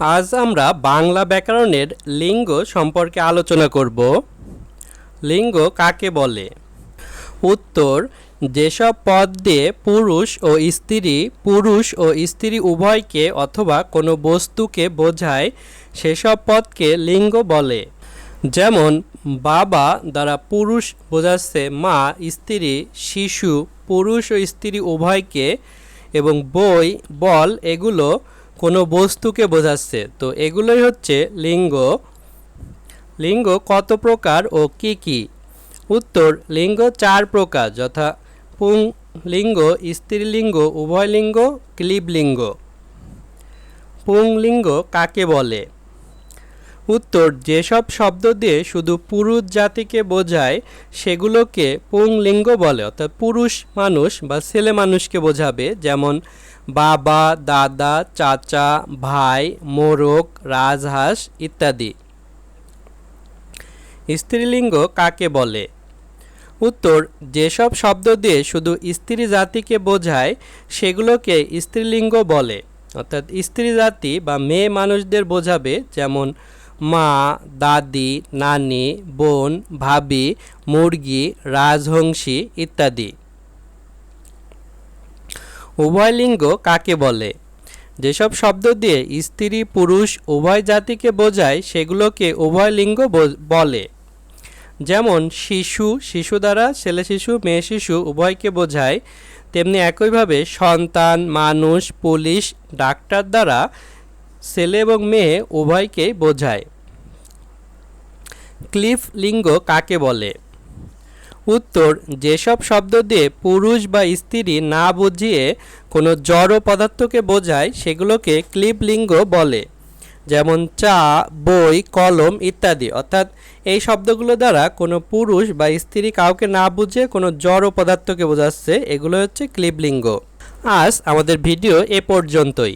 আজ আমরা বাংলা ব্যাকরণের লিঙ্গ সম্পর্কে আলোচনা করব। লিঙ্গ কাকে বলে? উত্তর, যেসব পদ দিয়ে পুরুষ ও স্ত্রী, পুরুষ ও স্ত্রী উভয়কে অথবা কোনো বস্তুকে বোঝায়, সেসব পদকে লিঙ্গ বলে। যেমন, বাবা দ্বারা পুরুষ বোঝাচ্ছে মা, স্ত্রী, শিশু, পুরুষ ও স্ত্রী উভয়কে এবং বই, বল এগুলো কোনো বস্তুকে বোঝাচ্ছে। তো এগুলোই হচ্ছে লিঙ্গ। লিঙ্গ কত প্রকার ও কি কি? উত্তর, লিঙ্গ চার প্রকার, যথা পুং লিঙ্গ স্ত্রীলিঙ্গ উভয়লিঙ্গ ক্লিবলিঙ্গ। পুংলিঙ্গ কাকে বলে? উত্তর, যেসব শব্দ দিয়ে শুধু পুরুষ জাতিকে বোঝায়, সেগুলোকে পুংলিঙ্গ বলে। অর্থাৎ পুরুষ মানুষ বা ছেলে মানুষকে বোঝাবে, যেমন বাবা, দাদা, চাচা, ভাই মোরক রাজহাঁস ইত্যাদি। স্ত্রীলিঙ্গ কাকে বলে? উত্তর, যেসব শব্দ দিয়ে শুধু স্ত্রী জাতিকে বোঝায়, সেগুলোকে স্ত্রীলিঙ্গ বলে। অর্থাৎ স্ত্রী জাতি বা মেয়ে মানুষদের বোঝাবে, যেমন মা, দাদি, নানি, বোন, ভাবি, মুরগি, রাজহংসী ইত্যাদি। উভয়লিঙ্গ কাকে বলে? যেসব শব্দ দিয়ে স্ত্রী, পুরুষ, উভয় জাতিকে বোঝায়, সেগুলোকে উভয়লিঙ্গ বো- বলে। যেমন, শিশু শিশু দ্বারা ছেলে শিশু, মেয়ে শিশু উভয়কে বোঝায়, তেমনি একইভাবে সন্তান, মানুষ, পুলিশ, ডাক্তার দ্বারা ছেলে এবং মেয়ে উভয়কেই বোঝায়। ক্লিফ লিঙ্গ কাকে বলে? উত্তর, যেসব শব্দ দিয়ে পুরুষ বা স্ত্রী না বুঝিয়ে কোনো জড় পদার্থকে বোঝায়, সেগুলোকে ক্লিপ লিঙ্গ বলে। যেমন চা, বই, কলম ইত্যাদি। অর্থাৎ এই শব্দগুলো দ্বারা কোনো পুরুষ বা স্ত্রী কাউকে না বুঝে কোনো জড় পদার্থকে বোঝাচ্ছে, এগুলো হচ্ছে ক্লিবলিঙ্গ আজ আমাদের ভিডিও এ পর্যন্তই।